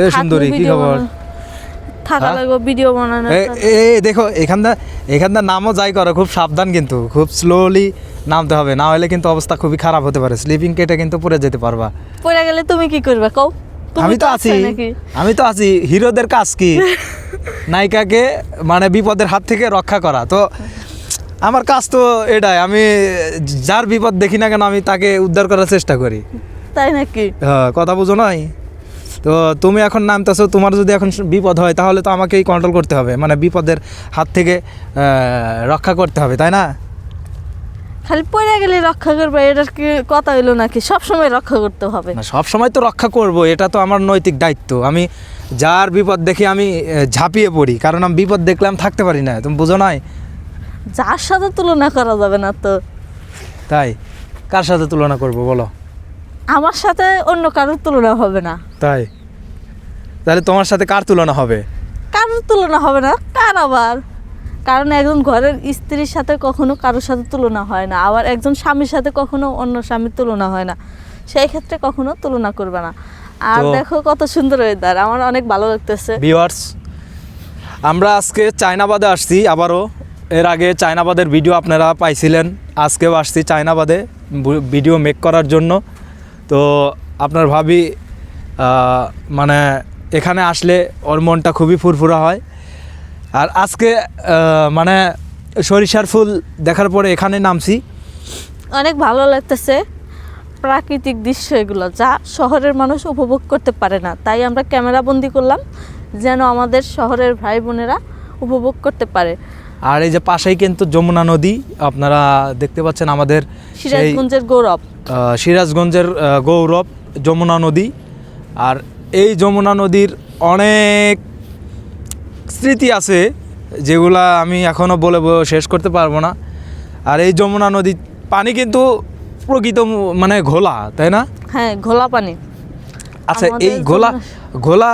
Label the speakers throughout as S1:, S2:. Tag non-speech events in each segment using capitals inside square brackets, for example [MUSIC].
S1: এ সুন্দরী কি খবর?
S2: থাকা? লাগবে ভিডিও বানানো
S1: এ দেখো এখানটা এখানটা নামও যাই করো খুব সাবধান কিন্তু খুব স্লোলি নামতে হবে। না হলে কিন্তু অবস্থা খুবই খারাপ হতে পারে স্লিপিং কেটে কিন্তু পড়ে যেতে পারবা।
S2: পড়ে গেলে তুমি কি করবে? কও
S1: আমি তো আছি আমি তো আছি হিরোদের কাজ কি? [LAUGHS] নায়িকাকে মানে বিপদের হাত থেকে রক্ষা করা। তো আমার কাজ তো এটাই আমি যার বিপদ দেখি না কেন আমি তাকে উদ্ধার করার চেষ্টা করি।
S2: তাই নাকি?
S1: হ্যাঁ কথা বুঝো নাই? তো তুমি এখন নামতেছো তোমার যদি এখন বিপদ হয় তাহলে তো আমাকেই কন্ট্রোল করতে হবে। মানে বিপদের হাত থেকে রক্ষা করতে হবে তাই না?
S2: খালি পড়ে গেলে রক্ষা করবে এটার কি কথা হইল নাকি? সব সময় রক্ষা করতে হবে।
S1: না সব সময় তো রক্ষা করব এটা তো আমার নৈতিক দায়িত্ব। আমি যার বিপদ দেখি আমি ঝাঁপিয়ে পড়ি কারণ আমি বিপদ দেখলে আমি থাকতে পারি না তুমি বুঝো নাই?
S2: যার সাথে তুলনা করা যাবে না তো।
S1: তাই? কার সাথে তুলনা করব বলো?
S2: আমার সাথে অন্য কারোর তুলনা হবে না।
S1: তাই? তাহলে তোমার সাথে কার তুলনা হবে?
S2: কারোর তুলনা হবে না কার আবার? কারণ একজন ঘরের স্ত্রীর সাথে কখনো কারোর সাথে তুলনা হয় না আবার একজন স্বামীর সাথে কখনো অন্য স্বামীর তুলনা হয় না। সেই ক্ষেত্রে কখনো তুলনা করবে না। আর দেখো কত সুন্দর ওয়েদার আমার অনেক ভালো লাগতেছে।
S1: ভিউয়ার্স আমরা আজকে চায়নাবাদে আসছি আবারও। এর আগে চায়নাবাদের ভিডিও আপনারা পাইছিলেন আজকেও আসছি চায়নাবাদে ভিডিও মেক করার জন্য। তো আপনার ভাবি মানে এখানে আসলে ওর মনটা খুবই ফুরফুরা হয়। আর আজকে মানে সরিষার ফুল দেখার পরে এখানে নামছি।
S2: অনেক ভালো লাগতেছে প্রাকৃতিক দৃশ্য এগুলো যা শহরের মানুষ উপভোগ করতে পারে না। তাই আমরা ক্যামেরা বন্দি করলাম যেন আমাদের শহরের ভাই বোনেরা উপভোগ করতে পারে।
S1: আর এই যে পাশেই কিন্তু যমুনা নদী আপনারা দেখতে পাচ্ছেন আমাদের
S2: সিরাজগঞ্জের গৌরব।
S1: সিরাজগঞ্জের গৌরব যমুনা নদী। আর এই যমুনা নদীর অনেক স্মৃতি আছে যেগুলা আমি এখনও বলে শেষ করতে পারব না। আর এই যমুনা নদীর পানি কিন্তু প্রকৃত মানে ঘোলা তাই না?
S2: হ্যাঁ ঘোলা পানি।
S1: আচ্ছা এই ঘোলা ঘোলা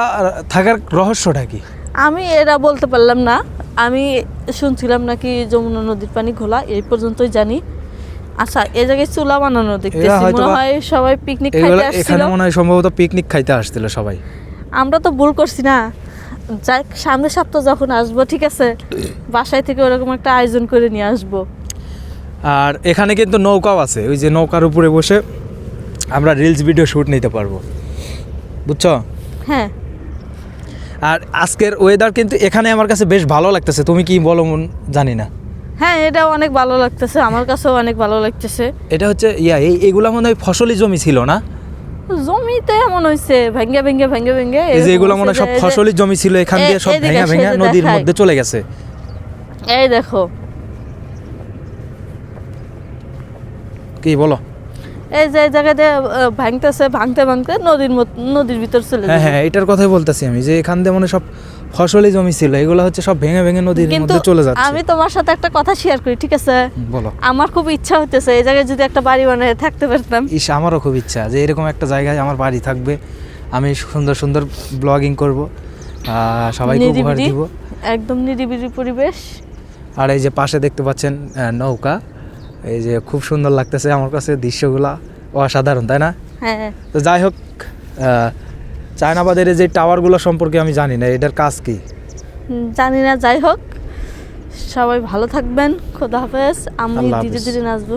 S1: থাকার রহস্যটা কি?
S2: আমি এটা বলতে পারলাম না। আমি শুনছিলাম নাকি যমুনা নদীর পানি ঘোলা এই পর্যন্তই জানি। আচ্ছা এ জায়গায় চুলা বানানো দেখতেছি মনে হয় সবাই পিকনিক খাইতে আসছিল।
S1: এখানে মনে হয় সম্ভবত পিকনিক খাইতে আসছিল সবাই।
S2: আমরা তো ভুল করছি না। যাক সামনের সপ্তাহ যখন আসব ঠিক আছে? বাসায় থেকে ওরকম একটা আয়োজন করে নিয়ে আসব।
S1: আর এখানে কিন্তু নৌকাও আছে ওই যে নৌকার উপরে বসে আমরা রিলস ভিডিও শ্যুট নিতে পারব। বুঝছ?
S2: হ্যাঁ।
S1: আর আজকের ওয়েদার কিন্তু এখানে আমার কাছে বেশ ভালো লাগতেছে তুমি কি বলো মন জানি না।
S2: হ্যাঁ এটা অনেক ভালো লাগতেছে আমার কাছেও অনেক ভালো লাগতেছে।
S1: এটা হচ্ছে ইয়া এই এগুলা মনে হয় ফসলি জমি ছিল না?
S2: জমিতে এমন হয়েছে ভেঙ্গে ভেঙ্গে ভেঙ্গে ভেঙ্গে
S1: এই যে এগুলো মনে সব ফসলি জমি ছিল এখান দিয়ে সব
S2: এদিকে
S1: ভেঙে
S2: এসে
S1: ভেঙে
S2: যে
S1: নদীর মধ্যে চলে গেছে।
S2: এই দেখো।
S1: কি বলো।
S2: এই যে জায়গাতে ভাঙতেছে ভাঙতে ভাঙতে নদীর নদীর ভিতর চলে
S1: হ্যাঁ হ্যাঁ এটার কথাই বলতেছি আমি যে এখান দিয়ে মনে সব ফসলি জমি ছিল এগুলো হচ্ছে সব ভেঙে ভেঙে নদীর মধ্যে চলে যাচ্ছে।
S2: আমি তোমার সাথে একটা কথা শেয়ার করি ঠিক আছে?
S1: বলো।
S2: আমার খুব ইচ্ছা হতেছে এই জায়গায় যদি একটা বাড়ি বানিয়ে থাকতে পারতাম।
S1: ইস আমারও খুব ইচ্ছা যে এরকম একটা জায়গায় আমার বাড়ি থাকবে। আমি সুন্দর সুন্দর ব্লগিং করব সবাইকে উপহার দিব।
S2: একদম নিরিবিলি পরিবেশ।
S1: আর এই যে পাশে দেখতে পাচ্ছেন নৌকা এই যে খুব সুন্দর লাগতেছে আমার কাছে দৃশ্যগুলা। অসাধারণ তাই না?
S2: হ্যাঁ।
S1: তো যাই হোক চায়নাবাদের যে টাওয়ারগুলো সম্পর্কে আমি জানি না এটার কাজ কি?
S2: জানি না যাই হোক। সবাই ভালো থাকবেন খোদা হাফেজ। আমি ধীরে। ধীরে নাচবো।